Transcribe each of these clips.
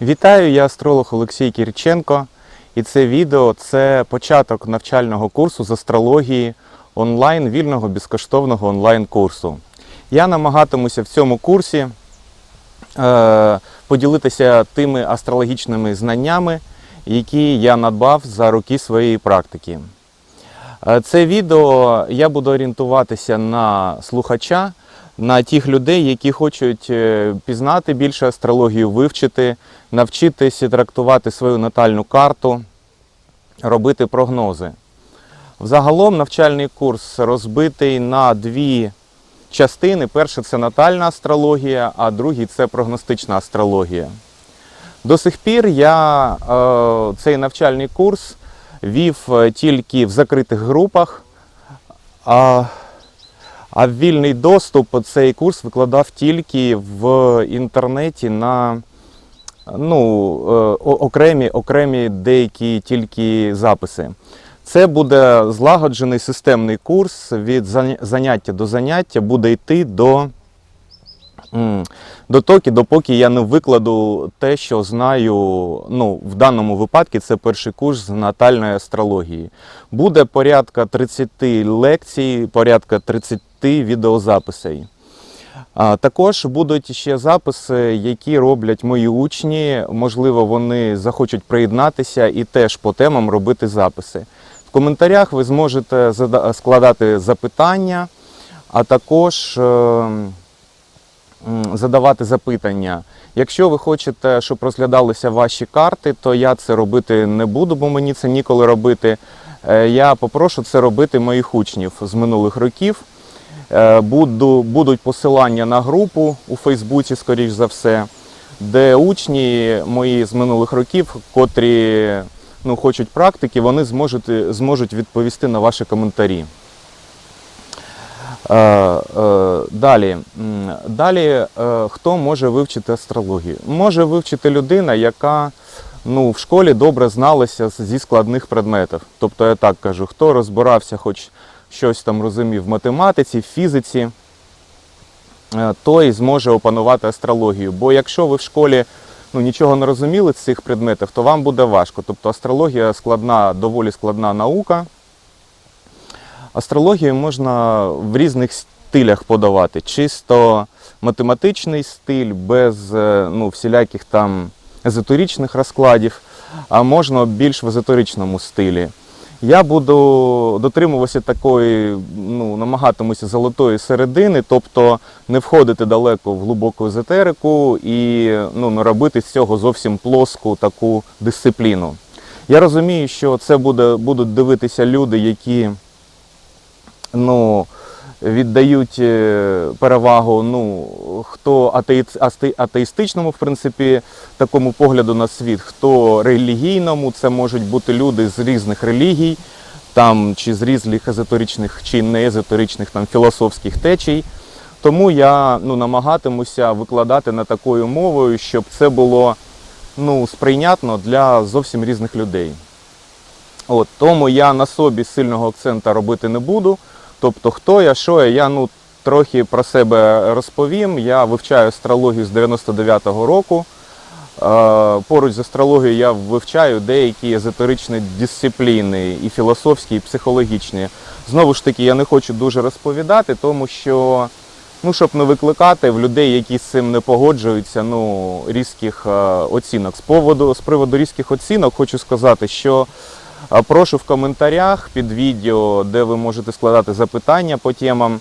Вітаю, я астролог Олексій Кірченко, і це відео це початок навчального курсу з астрології онлайн вільного безкоштовного онлайн курсу. Я намагатимуся в цьому курсі е, поділитися тими астрологічними знаннями, які я надбав за роки своєї практики. Е, Це відео я буду орієнтуватися на слухача, на тих людей, які хочуть е, пізнати більше астрологію, вивчити, навчитися трактувати свою натальну карту, робити прогнози. Взагалом навчальний курс розбитий на дві частини. Перша це натальна астрологія, а другий це прогностична астрологія. До сих пір я е, цей навчальний курс вів е, тільки в закритих групах, а, а вільний доступ цей курс викладав тільки в інтернеті на ну, е, окремі, окремі деякі тільки записи. Це буде злагоджений системний курс від заняття до заняття буде йти до, м, до допоки я не викладу те, що знаю. Ну, в даному випадку це перший курс з натальної астрології. Буде порядка 30 лекцій, порядка 30 відеозаписей. А, Також будуть ще записи, які роблять мої учні. Можливо, вони захочуть приєднатися і теж по темам робити записи. В коментарях ви зможете складати запитання, а також е, задавати запитання. Якщо ви хочете, щоб розглядалися ваші карти, то я це робити не буду, бо мені це ніколи робити. Е, Я попрошу це робити моїх учнів з минулих років. Е, Буду, будуть посилання на групу у Фейсбуці, скоріш за все, де учні мої з минулих років, котрі ну, хочуть практики, вони зможуть, зможуть відповісти на ваші коментарі. Е, е, Далі, далі е, хто може вивчити астрологію? Може вивчити людина, яка ну, в школі добре зналася зі складних предметів. Тобто я так кажу, хто розбирався, хоч щось там розумів в математиці, в фізиці, той зможе опанувати астрологію. Бо якщо ви в школі ну, нічого не розуміли з цих предметів, то вам буде важко. Тобто астрологія складна, доволі складна наука. Астрологію можна в різних стилях подавати. Чисто математичний стиль, без е, ну, всіляких там езотеричних розкладів, а можна більш в езотеричному стилі. Я буду дотримуватися такої, ну, намагатимуся золотої середини, тобто не входити далеко в глибоку езотерику і ну, не робити з цього зовсім плоску таку дисципліну. Я розумію, що це буде, будуть дивитися люди, які ну, віддають е, перевагу ну, хто атеї... атеїстичному, в принципі, такому погляду на світ, хто релігійному, це можуть бути люди з різних релігій, там, чи з різних езотеричних чи не езотеричних там, філософських течій. Тому я ну, намагатимуся викладати на такою мовою, щоб це було ну, сприйнятно для зовсім різних людей. От, тому я на собі сильного акцента робити не буду. Тобто, хто я, що я, я ну, трохи про себе розповім. Я вивчаю астрологію з 99-го року. Е, Поруч з астрологією я вивчаю деякі езотеричні дисципліни, і філософські, і психологічні. Знову ж таки, я не хочу дуже розповідати, тому що, ну, щоб не викликати в людей, які з цим не погоджуються, ну, різких е, оцінок. З поводу, з приводу різких оцінок хочу сказати, що Прошу в коментарях під відео, де ви можете складати запитання по темам,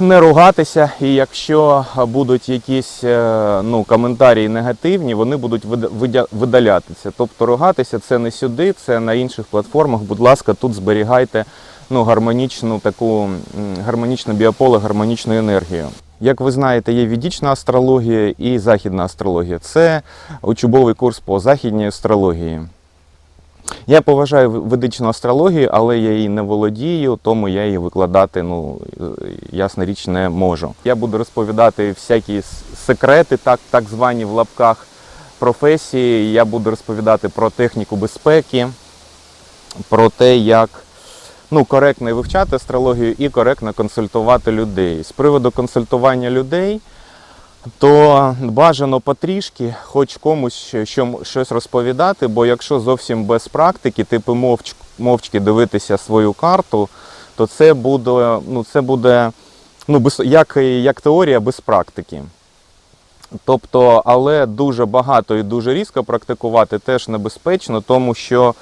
не ругатися. І якщо будуть якісь е, ну, коментарі негативні, вони будуть видалятися. Тобто ругатися це не сюди, це на інших платформах. Будь ласка, тут зберігайте ну, гармонічну таку гармонічне біополе, гармонічну енергію. Як ви знаєте, є відічна астрологія і західна астрологія. Це учбовий курс по західній астрології. Я поважаю ведичну астрологію, але я її не володію, тому я її викладати, ну, е, ясна річ, не можу. Я буду розповідати всякі секрети, так, так звані в лапках професії. Я буду розповідати про техніку безпеки, про те, як ну, коректно вивчати астрологію і коректно консультувати людей. З приводу консультування людей то бажано потрішки, хоч комусь що- що, щось розповідати, бо якщо зовсім без практики, типу мовч, мовчки дивитися свою карту, то це буде, ну, це буде ну, без, як, як теорія без практики. Тобто, але дуже багато і дуже різко практикувати теж небезпечно, тому що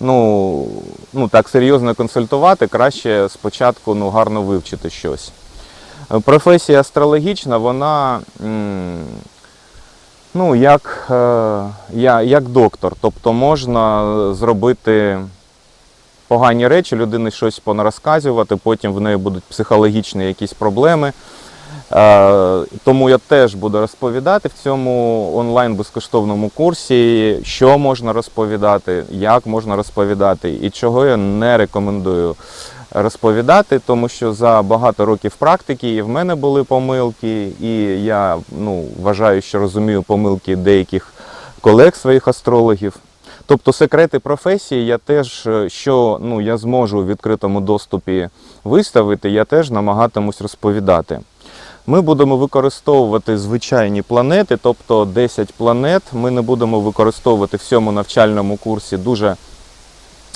ну, ну так серйозно консультувати краще спочатку ну, гарно вивчити щось. Професія астрологічна, вона ну, як, е, як доктор. Тобто можна зробити погані речі, людині щось понарозказувати, потім в неї будуть психологічні якісь проблеми. Е, Тому я теж буду розповідати в цьому онлайн безкоштовному курсі, що можна розповідати, як можна розповідати і чого я не рекомендую розповідати, тому що за багато років практики і в мене були помилки, і я ну, вважаю, що розумію помилки деяких колег своїх астрологів. Тобто секрети професії я теж, е, що ну, я зможу у відкритому доступі виставити, я теж намагатимусь розповідати. Ми будемо використовувати звичайні планети, тобто 10 планет. Ми не будемо використовувати в цьому навчальному курсі дуже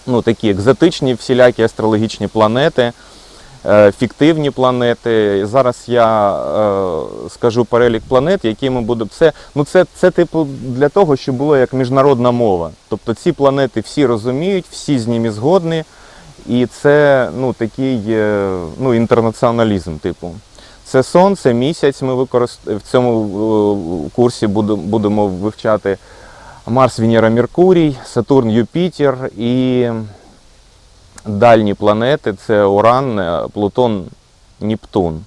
ну, такі екзотичні всілякі астрологічні планети, е, фіктивні планети. Зараз я е, скажу перелік планет, які ми будемо. Це, ну, це, це типу для того, щоб було як міжнародна мова. Тобто ці планети всі розуміють, всі з ними згодні. І це ну, такий е, ну, інтернаціоналізм, типу. Це сонце, місяць. Ми використ... в цьому курсі будемо вивчати Марс, Венера, Меркурій, Сатурн, Юпітер і дальні планети це Уран, е, Плутон, Нептун.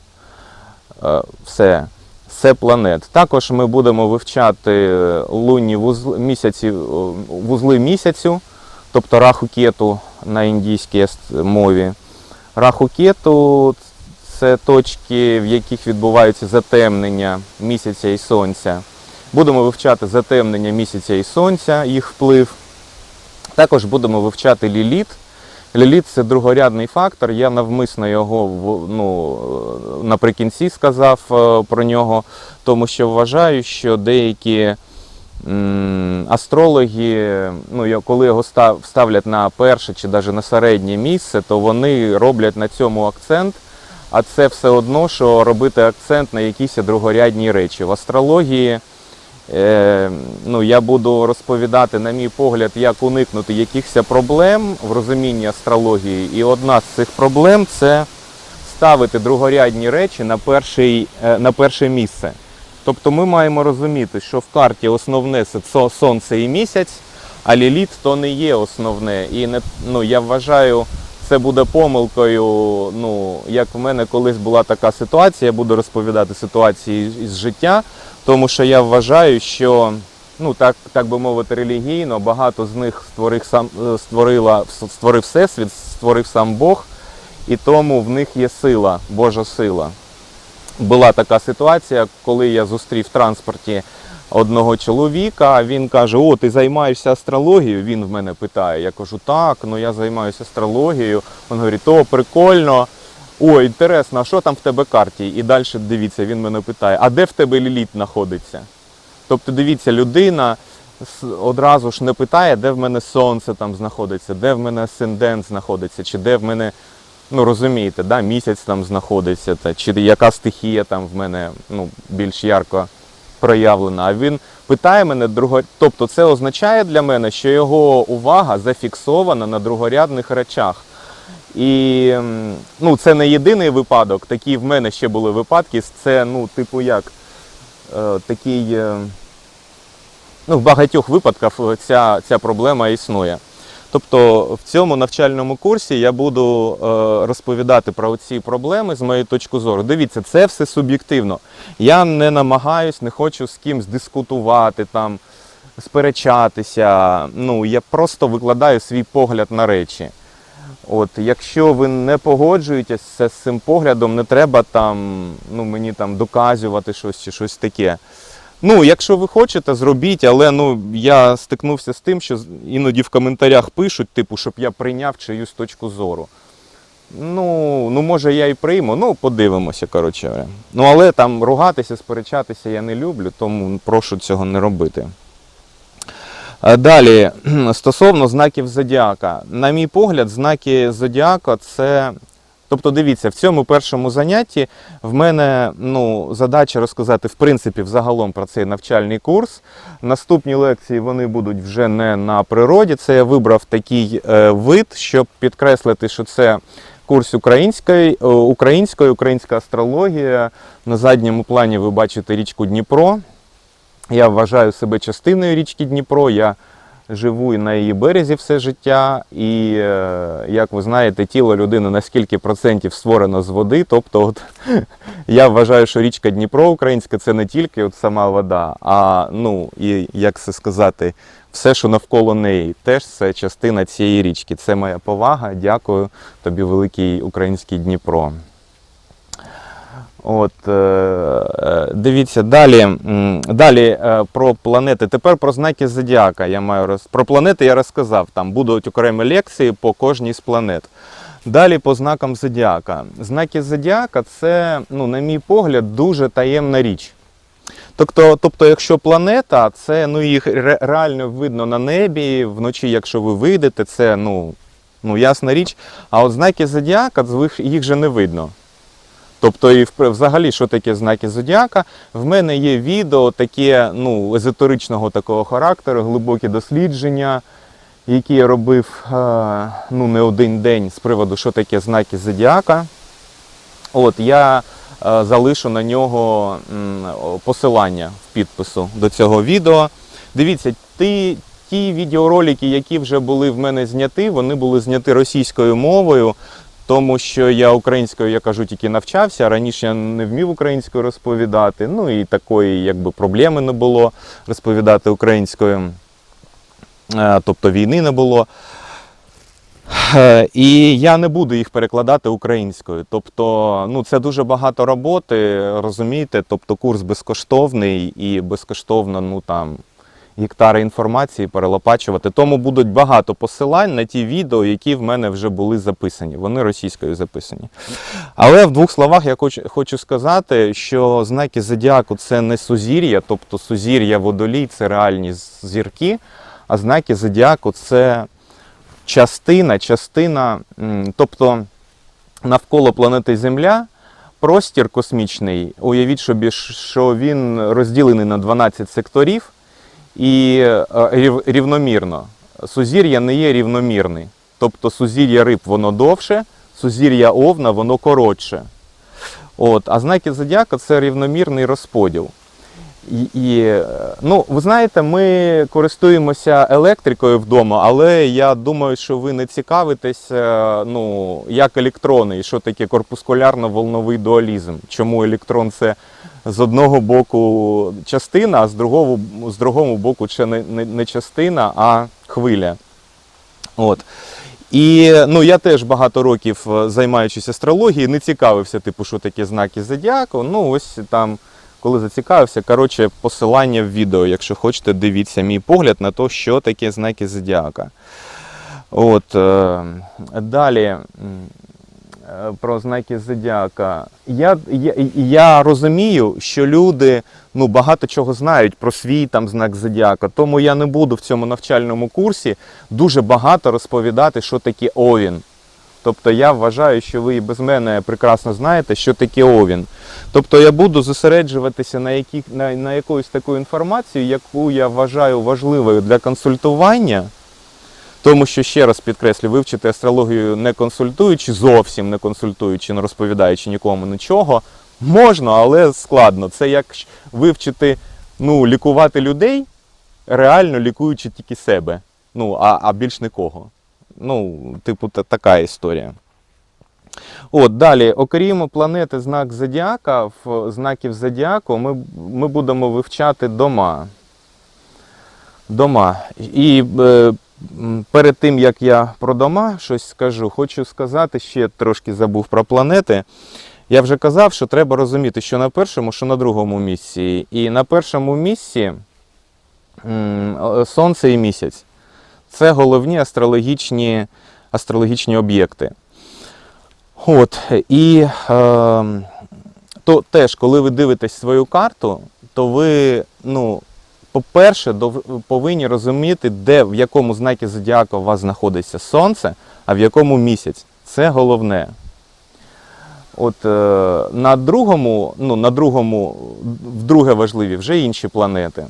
Е, Все. Це планет. Також ми будемо вивчати лунні вузли, місяці, е, вузли місяцю, тобто раху кету на індійській мові. Раху кету це точки, в яких відбуваються затемнення місяця і сонця. Будемо вивчати затемнення місяця і сонця, їх вплив. Також будемо вивчати ліліт. Ліліт це другорядний фактор. Я навмисно його ну, наприкінці сказав е, про нього, тому що вважаю, що деякі астрологи, ну, коли його ставлять на перше чи навіть на середнє місце, то вони роблять на цьому акцент. А це все одно, що робити акцент на якісь другорядні речі. В астрології ну, я буду розповідати, на мій погляд, як уникнути якихось проблем в розумінні астрології. І одна з цих проблем це ставити другорядні речі на, перший, е, на перше місце. Тобто ми маємо розуміти, що в карті основне це сонце і місяць, а ліліт то не є основне. І не, ну, я вважаю, це буде помилкою. Ну, як в мене колись була така ситуація, я буду розповідати ситуації із- життя, тому що я вважаю, що ну, так, так би мовити, релігійно, багато з них створив сам е, створила, створив Всесвіт, створив сам Бог, і тому в них є сила, Божа сила. Була така ситуація, коли я зустрів в транспорті одного чоловіка. Він каже: О, ти займаєшся астрологією? Він в мене питає. Я кажу, так, ну я займаюся астрологією. Він говорить, о, прикольно. О, інтересно, а що там в тебе карті? І далі дивіться, він мене питає, а де в тебе ліліт знаходиться? Тобто, дивіться, людина одразу ж не питає, де в мене сонце там знаходиться, де в мене асцендент знаходиться, чи де в мене, ну розумієте, да, місяць там знаходиться, та, чи яка стихія там в мене ну, більш ярко проявлена. А він питає мене друго... Тобто це означає для мене, що його увага зафіксована на другорядних речах. І ну, це не єдиний випадок. Такі в мене ще були випадки. Це, ну, типу, як е, такий. Е, ну, в багатьох випадках е, ця, ця проблема існує. Тобто в цьому навчальному курсі я буду е, розповідати про ці проблеми з моєї точки зору. Дивіться, це все суб'єктивно. Я не намагаюсь, не хочу з кимсь дискутувати, там, сперечатися. Ну, я просто викладаю свій погляд на речі. От, якщо ви не погоджуєтеся з цим поглядом, не треба там, ну, мені там доказувати щось чи щось таке. Ну, якщо ви хочете, зробіть, але ну, я стикнувся з тим, що іноді в коментарях пишуть, типу, щоб я прийняв чиюсь точку зору. Ну, ну, може, я і прийму, ну, подивимося, коротше. Ну, але там ругатися, сперечатися я не люблю, тому прошу цього не робити. Далі, стосовно знаків зодіака. На мій погляд, знаки зодіака це. Тобто, дивіться, в цьому першому занятті в мене ну, задача розказати в принципі взагалом про цей навчальний курс. Наступні лекції вони будуть вже не на природі. Це я вибрав такий е, вид, щоб підкреслити, що це курс української, е, української, українська астрологія. На задньому плані ви бачите річку Дніпро. Я вважаю себе частиною річки Дніпро. Я живу на її березі все життя. І, е, як ви знаєте, тіло людини на скільки процентів створено з води. Тобто, от, я вважаю, що річка Дніпро українська це не тільки от сама вода, а ну, і як це сказати, все, що навколо неї, теж це частина цієї річки. Це моя повага. Дякую тобі, великий український Дніпро. От, е, е, дивіться, далі, далі е, про планети. Тепер про знаки зодіака. Я маю роз... Про планети я розказав. Там будуть окремі лекції по кожній з планет. Далі по знакам зодіака. Знаки зодіака це, ну, на мій погляд, дуже таємна річ. Тобто, тобто, якщо планета, це ну, їх реально видно на небі, вночі, якщо ви вийдете, це ну, ну, ясна річ. А от знаки зодіака, їх- же не видно. Тобто, і взагалі, що таке знаки зодіака? В мене є відео таке ну, езотеричного такого характеру, глибокі дослідження, які я робив е, ну, не один день з приводу, що таке знаки зодіака. От я е, залишу на нього посилання в підпису до цього відео. Дивіться, ті, ті відеоролики, які вже були в мене зняті, вони були зняті російською мовою. Тому що я українською, я кажу, тільки навчався. Раніше я не вмів українською розповідати. Ну і такої якби проблеми не було розповідати українською. Е, Тобто війни не було. Е, І я не буду їх перекладати українською. Тобто, ну це дуже багато роботи, розумієте? Тобто курс безкоштовний і безкоштовно, ну там гектари інформації перелопачувати. Тому будуть багато посилань на ті відео, які в мене вже були записані. Вони російською записані. Але в двох словах я хочу, сказати, що знаки зодіаку це не сузір'я, тобто сузір'я водолій це реальні зірки, а знаки зодіаку це частина, частина, тобто навколо планети Земля. Простір космічний, уявіть собі, що він розділений на 12 секторів і е, рів- рівномірно. Сузір'я не є рівномірний. Тобто сузір'я риб воно довше, сузір'я овна воно коротше. От, а знаки зодіака це рівномірний розподіл. І, і, е, ну, ви знаєте, ми користуємося електрикою вдома, але я думаю, що ви не цікавитесь, е, ну, як електрони і що таке корпускулярно-волновий дуалізм. Чому електрон це з одного боку частина, а з другого, з другого боку це не, не, не частина, а хвиля. От. І ну, я теж багато років е, займаючись астрологією, не цікавився, типу, що таке знаки зодіаку. Ну, ось там, коли зацікавився, коротше, посилання в відео, якщо хочете, дивіться мій погляд на те, що таке знаки зодіака. От, е, далі е, про знаки зодіака. Я, я, я розумію, що люди ну, багато чого знають про свій там знак зодіака, тому я не буду в цьому навчальному курсі дуже багато розповідати, що таке овін. Тобто я вважаю, що ви і без мене прекрасно знаєте, що таке овін. Тобто я буду зосереджуватися на, які, на, на якоюсь таку інформацію, яку я вважаю важливою для консультування. Тому що ще раз підкреслю, вивчити астрологію не консультуючи, зовсім не консультуючи, не розповідаючи нікому нічого, можна, але складно. Це як вивчити, ну, лікувати людей, реально лікуючи тільки себе. Ну, а, а більш нікого. Ну, типу, та, така історія. От, далі, окрім планети знак Зодіака, в знаків Зодіаку ми, ми будемо вивчати дома. Дома. І е, перед тим, як я про дома щось скажу, хочу сказати, ще трошки забув про планети. Я вже казав, що треба розуміти, що на першому, що на другому місці. І на першому місці Сонце і місяць. Це головні астрологічні, астрологічні об'єкти. От, і е, то теж, коли ви дивитесь свою карту, то ви, ну, по-перше, повинні розуміти, де в якому знакі зодіака у вас знаходиться сонце, а в якому місяць. Це головне. От е, на другому, ну, на другому, вдруге важливі вже інші планети.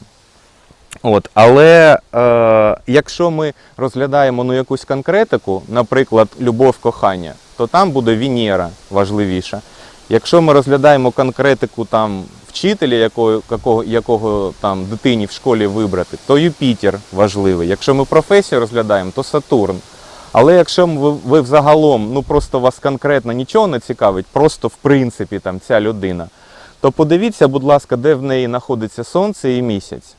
От, але е, якщо ми розглядаємо ну, якусь конкретику, наприклад, любов кохання, то там буде Венера важливіша. Якщо ми розглядаємо конкретику там вчителя, якого, якого, якого там дитині в школі вибрати, то Юпітер важливий. Якщо ми професію розглядаємо, то Сатурн. Але якщо ви, ви взагалом, ну просто вас конкретно нічого не цікавить, просто в принципі там ця людина, то подивіться, будь ласка, де в неї знаходиться сонце і місяць.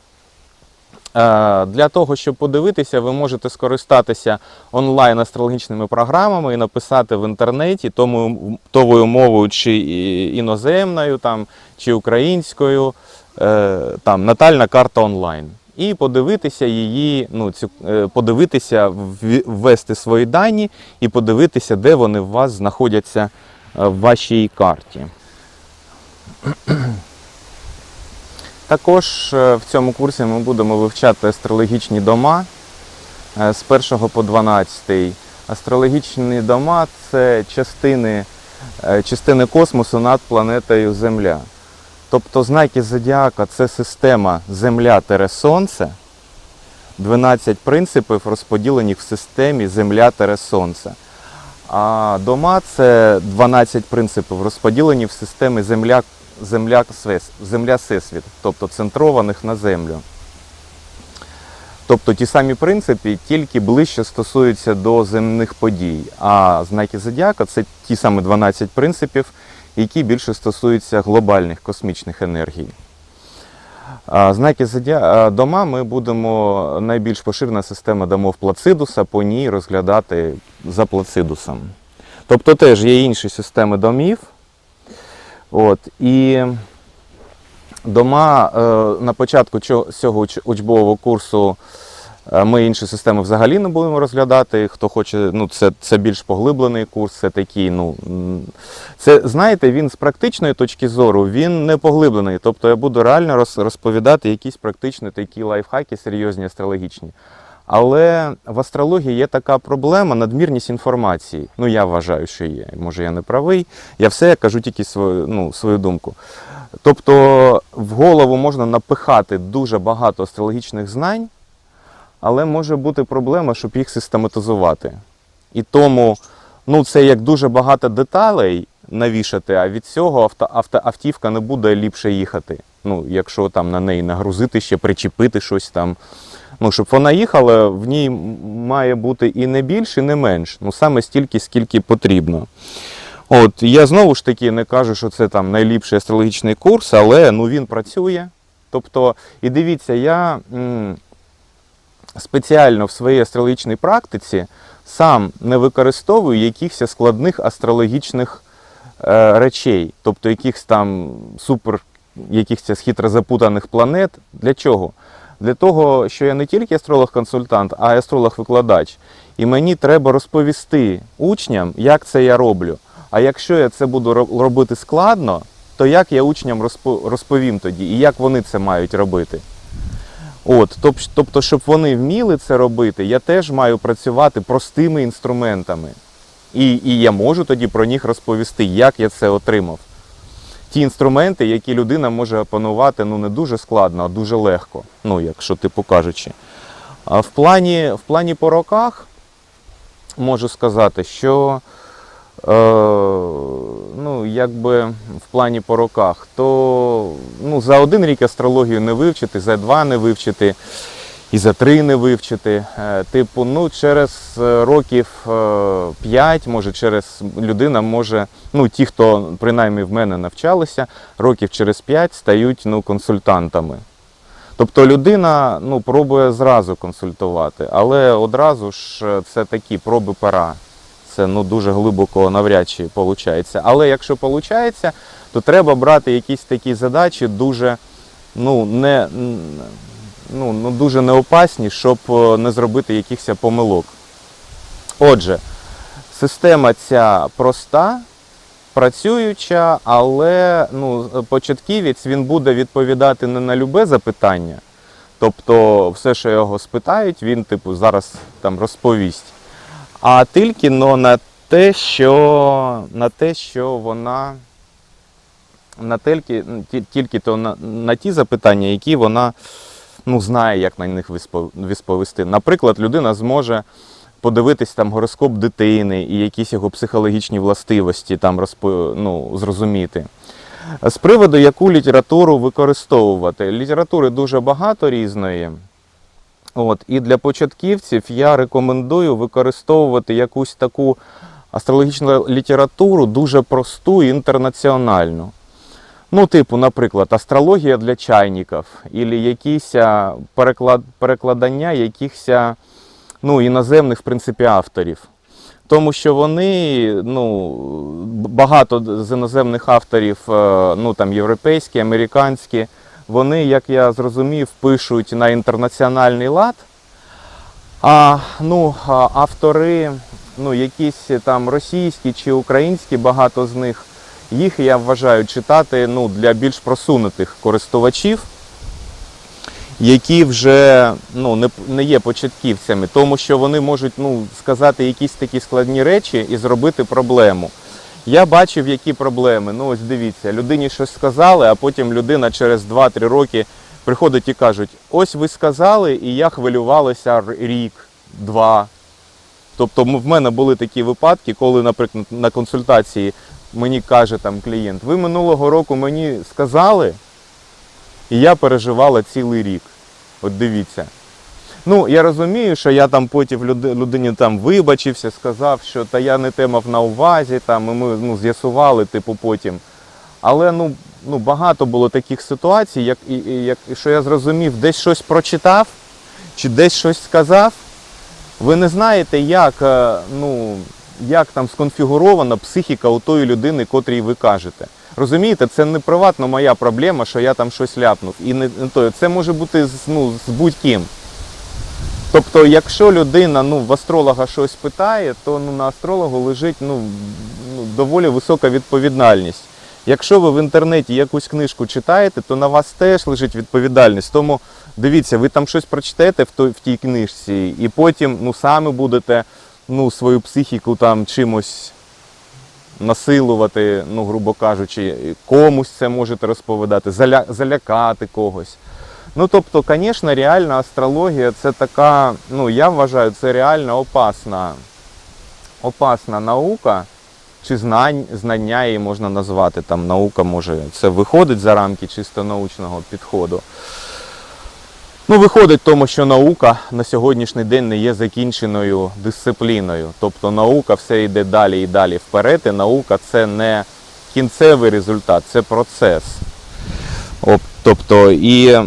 Е, Для того, щоб подивитися, ви можете скористатися онлайн астрологічними програмами і написати в інтернеті товою мовою, чи іноземною, там, чи українською, е, там, натальна карта онлайн. І подивитися її, ну, цю, е, подивитися, ввести свої дані і подивитися, де вони у вас знаходяться в вашій карті. Також е, в цьому курсі ми будемо вивчати астрологічні дома е, з 1 по 12. Астрологічні дома це частини, е, частини космосу над планетою Земля. Тобто знаки зодіака це система Земля-Сонце, 12 принципів розподілені в системі Земля-Сонце. А дома це 12 принципів розподілені в системі Земля, Земля, Земля Всесвіт, тобто центрованих на Землю. Тобто ті самі принципи, тільки ближче стосуються до земних подій. А знаки зодіака це ті самі 12 принципів, які більше стосуються глобальних космічних енергій. Знаки зодіака дома ми будемо найбільш поширена система домов Плацидуса, по ній розглядати за Плацидусом. Тобто теж є інші системи домів. От, і дома е, на початку цього учбового курсу е, ми інші системи взагалі не будемо розглядати. Хто хоче, ну це, це більш поглиблений курс, це такий, ну це знаєте, він з практичної точки зору він не поглиблений. Тобто я буду реально розповідати якісь практичні такі лайфхаки, серйозні астрологічні. Але в астрології є така проблема надмірність інформації. Ну, я вважаю, що є. Може, я не правий. Я все кажу тільки свою, ну, свою думку. Тобто в голову можна напихати дуже багато астрологічних знань, але може бути проблема, щоб їх систематизувати. І тому ну, це як дуже багато деталей навішати, а від цього авто, авто, автівка не буде ліпше їхати. Ну, якщо там на неї нагрузити ще, причепити щось там. Ну, щоб вона їхала, в ній має бути і не більше, і не менш. Ну, саме стільки, скільки потрібно. От, я знову ж таки не кажу, що це там найліпший астрологічний курс, але ну, він працює. Тобто, і дивіться, я м, спеціально в своїй астрологічній практиці сам не використовую якихось складних астрологічних е, речей, тобто якихось там супер якихось хитро запутаних планет. Для чого? Для того, що я не тільки астролог-консультант, а й астролог-викладач. І мені треба розповісти учням, як це я роблю. А якщо я це буду робити складно, то як я учням розповім тоді і як вони це мають робити? От, тобто, щоб вони вміли це робити, я теж маю працювати простими інструментами. І, і я можу тоді про них розповісти, як я це отримав. Ті інструменти, які людина може опанувати ну, не дуже складно, а дуже легко, ну, якщо типу кажучи. А в плані, в плані по роках можу сказати, що е, ну, якби в плані по роках, то ну, за один рік астрологію не вивчити, за два не вивчити, і за три не вивчити. Е, Типу, ну, через е, років 5, може, через людина може, ну, ті, хто принаймні в мене навчалися, років через 5 стають ну, консультантами. Тобто людина ну, пробує зразу консультувати, але одразу ж е, це такі проби пера. Це ну, дуже глибоко навряд чи виходить. Але якщо виходить, то треба брати якісь такі задачі дуже ну, не, ну, ну, дуже неопасні, щоб е, не зробити якихось помилок. Отже, Система ця проста, працююча, але ну, початківець він буде відповідати не на любе запитання. Тобто, все, що його спитають, він типу зараз там розповість. А тільки но на те, що на те, що вона на тільки, тільки то на, на ті запитання, які вона ну, знає, як на них відповісти. Наприклад, людина зможе подивитись там гороскоп дитини і якісь його психологічні властивості там розпо, ну, зрозуміти. З приводу, яку літературу використовувати. Літератури дуже багато різної. От, і для початківців я рекомендую використовувати якусь таку астрологічну літературу дуже просту і інтернаціональну. Ну, типу, наприклад, астрологія для чайників, або якісь переклад, перекладання якихось ну, іноземних, в принципі, авторів. Тому що вони, ну, багато з іноземних авторів, е, ну там європейські, американські, вони, як я зрозумів, пишуть на інтернаціональний лад. А ну, автори, ну, якісь там російські чи українські, багато з них, їх я вважаю читати ну, для більш просунутих користувачів, які вже ну, не, не є початківцями, тому що вони можуть ну, сказати якісь такі складні речі і зробити проблему. Я бачив, які проблеми. Ну, ось дивіться, людині щось сказали, а потім людина через 2-3 роки приходить і кажуть: ось ви сказали, і я хвилювалася рік, два. Тобто в мене були такі випадки, коли, наприклад, на консультації мені каже там клієнт, ви минулого року мені сказали, і я переживала цілий рік. От дивіться. Ну, я розумію, що я там потім людині там вибачився, сказав, що та я не те мав на увазі, там, і ми ну, з'ясували, типу, потім. Але ну, ну, багато було таких ситуацій, як, як, що я зрозумів, десь щось прочитав чи десь щось сказав. Ви не знаєте, як, е, ну, як там сконфігурована психіка у тої людини, котрій ви кажете. Розумієте, це не приватно моя проблема, що я там щось ляпнув. І не, то. Це може бути ну, з будь-ким. Тобто, якщо людина ну, в астролога щось питає, то ну, на астрологу лежить ну, ну, доволі висока відповідальність. Якщо ви в інтернеті якусь книжку читаєте, то на вас теж лежить відповідальність. Тому дивіться, ви там щось прочитаєте в тій книжці, і потім ну, самі будете ну, свою психіку там чимось насилувати, ну, грубо кажучи, комусь це можете розповідати, заля, залякати когось. Ну, тобто, звісно, реальна астрологія це така, ну, я вважаю, це реально опасна, опасна наука, чи знань, знання її можна назвати. Там наука може, це виходить за рамки чисто научного підходу. Ну, виходить тому, що наука на сьогоднішній день не є закінченою дисципліною. Тобто наука все йде далі і далі вперед, і наука це не кінцевий результат, це процес. Тобто, і,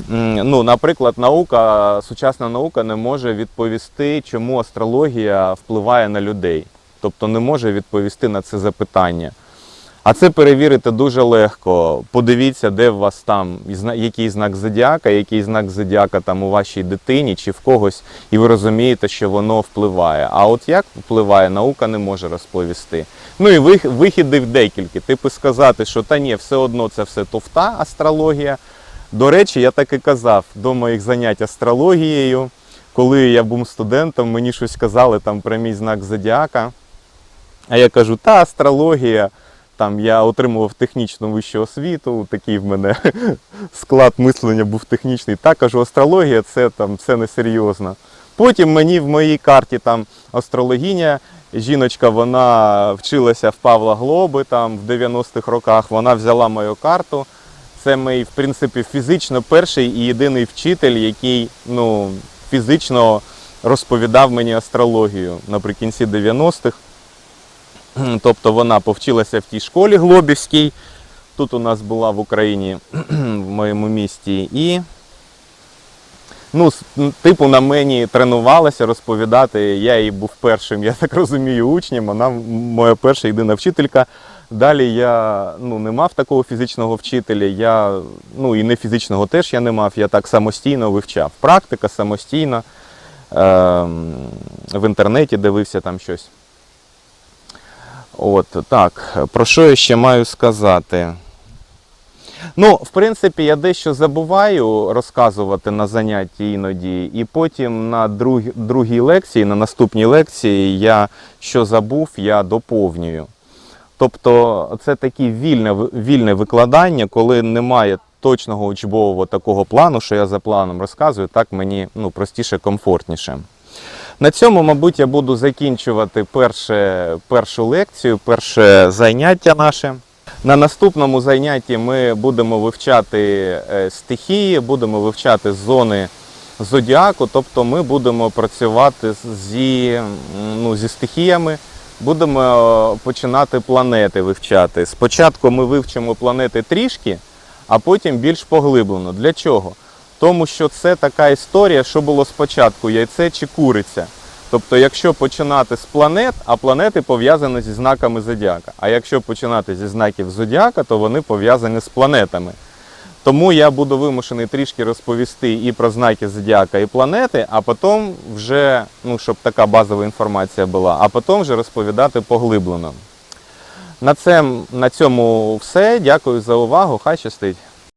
ну, наприклад, наука, сучасна наука не може відповісти, чому астрологія впливає на людей. Тобто не може відповісти на це запитання. А це перевірити дуже легко. Подивіться, де у вас там який знак зодіака, який знак зодіака там у вашій дитині чи в когось, і ви розумієте, що воно впливає. А от як впливає, наука не може розповісти. Ну і вих- вихідів декілька. Типу сказати, що та ні, все одно це все тофта, астрологія. До речі, я так і казав до моїх занять астрологією, коли я був студентом, мені щось казали там про мій знак зодіака. А я кажу, та астрологія. Там я отримував технічну вищу освіту, такий в мене склад мислення був технічний. Та кажу, астрологія це там це несерйозно. Потім мені в моїй карті там астрологиня, жіночка, вона вчилася в Павла Глоби там в 90-х роках. Вона взяла мою карту. Це мій, в принципі, фізично перший і єдиний вчитель, який ну, фізично розповідав мені астрологію наприкінці 90-х. Тобто вона повчилася в тій школі Глобівській. Тут у нас була в Україні, в моєму місті. І ну, типу на мені тренувалася розповідати. Я їй був першим, я так розумію, учнем. Вона моя перша єдина вчителька. Далі я ну, не мав такого фізичного вчителя, я, ну і не фізичного теж я не мав, я так самостійно вивчав. Практика самостійно, ем, в інтернеті дивився там щось. От так, про що я ще маю сказати? Ну, в принципі, я дещо забуваю розказувати на занятті іноді, і потім на друг, другій лекції, на наступній лекції, я що забув, я доповнюю. Тобто це таке вільне, вільне викладання, коли немає точного учбового такого плану, що я за планом розказую, так мені ну, простіше, комфортніше. На цьому, мабуть, я буду закінчувати перше, першу лекцію, перше заняття наше. На наступному занятті ми будемо вивчати е, стихії, будемо вивчати зони зодіаку, тобто ми будемо працювати зі, ну, зі стихіями, будемо е, починати планети вивчати. Спочатку ми вивчимо планети трішки, а потім більш поглиблено. Для чого? Тому що це така історія, що було спочатку, яйце чи куриця. Тобто, якщо починати з планет, а планети пов'язані зі знаками зодіака. А якщо починати зі знаків зодіака, то вони пов'язані з планетами. Тому я буду вимушений трішки розповісти і про знаки зодіака, і планети, а потім вже, ну, щоб така базова інформація була, а потім вже розповідати поглиблено. На, це, на цьому все. Дякую за увагу. Хай щастить.